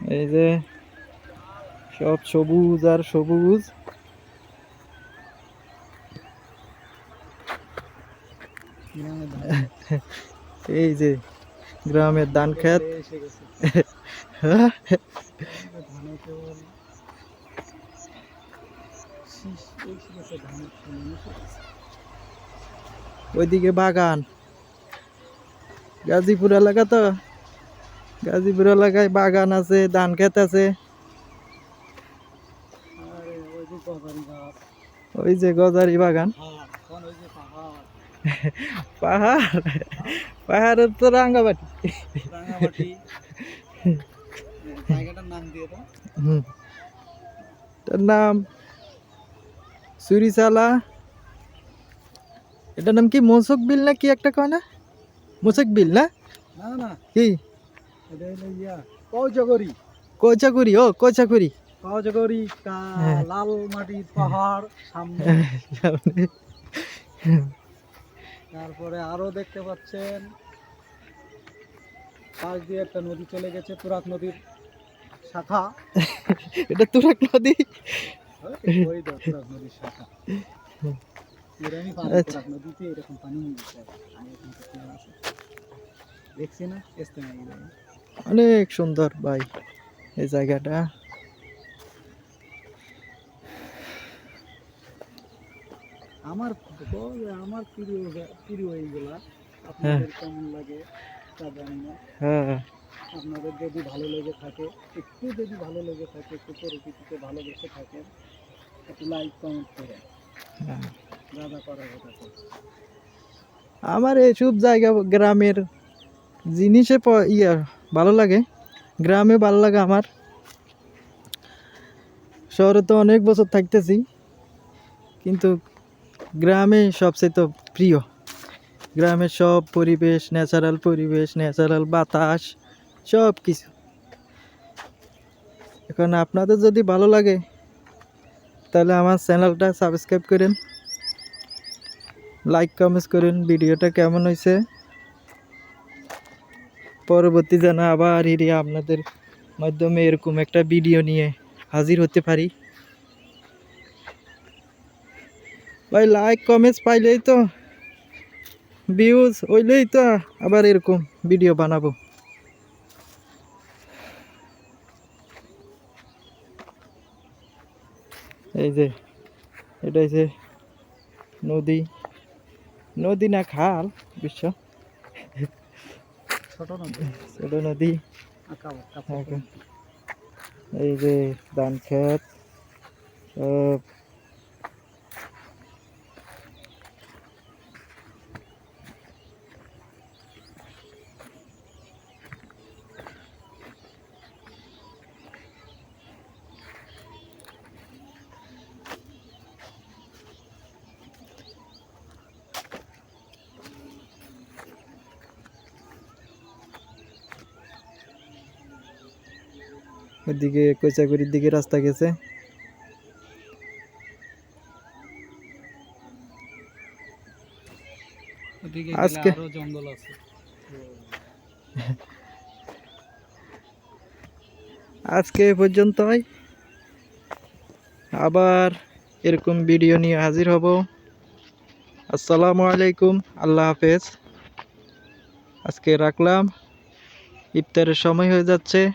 এই যে, সব সবুজ আর সবুজ। এই যে, গ্রামের ধান খেত? ওইদিকে বাগান। গাজীপুর এলাকা তো? গাজীপুর এলাকায় বাগান আছে ধান খেত আছে। ওই যে গজারি বাগান। পাহাড়। পাহাড়ের তো রাঙ্গাবাটি তার নাম সুরিচালা এটার নাম কি মোসক বিল না কি একটা কয় না? মোসক বিল না। কি? কৌচগরি কোচাকুরি ও কোচাকুরি কৌচগরি হ্যাঁ। লাল মাটির পাহাড় সামনে তারপরে আরও দেখতে পাচ্ছেন পাশ দিয়ে একটা নদী চলে গেছে তুরাক নদীর শাখা। এটা তুরাক নদী? ওই তো তুরাক নদীর শাখা। এরকমই পানি আচ্ছা। তুরাক নদীতে এরকম পানি। দেখছি না অনেক সুন্দর ভাই এই জায়গাটা। আমার আমার প্রিয় প্রিয় এইগুলা আপনাদের কেমন লাগে তা জানি না। হ্যাঁ। আপনাদের যদি ভালো লেগে থাকে একটু যদি ভালো লেগে থাকে একটু পরিচিতিতে ভালোবেসে থাকেন একটু লাইক কমেন্ট করেন হ্যাঁ। যা করার কথা আমার এইসব জায়গা গ্রামের জিনিসে ইয়া ভালো লাগে। গ্রামে ভালো লাগে আমার। শহরে তো অনেক বছর থাকতেছি, কিন্তু গ্রামে সবচেয়ে তো প্রিয়। গ্রামের সব পরিবেশ ন্যাচারাল পরিবেশ ন্যাচারাল বাতাস সব কিছু এখন আপনাদের যদি ভালো লাগে, তাহলে আমার চ্যানেলটা সাবস্ক্রাইব করেন। লাইক, কমেন্টস করেন, ভিডিওটা কেমন হয়েছে? পরবর্তী যেন আবার এরিয়া আপনাদের মাধ্যমে এরকম একটা ভিডিও নিয়ে হাজির হতে পারি। ভাই লাইক কমেন্টস পাইলেই তো ভিউজ হইলেই তো আবার এরকম ভিডিও বানাবো। এই যে, এটা হচ্ছে নদী। নদী না খাল বিশ্ব ছোট নদী ছোট নদী আঁকা বাঁকা হ্যাঁ, পুকুর। এই যে ধান ক্ষেত ওদিকে কোচাগুড়ির দিকে রাস্তা গেছে। আজকে- জঙ্গল আছে। আজকে পর্যন্তই। আবার এরকম ভিডিও নিয়ে হাজির হব। আসসালামু আলাইকুম আল্লাহ হাফেজ। আজকে রাখলাম। ইফতারের সময় হয়ে যাচ্ছে।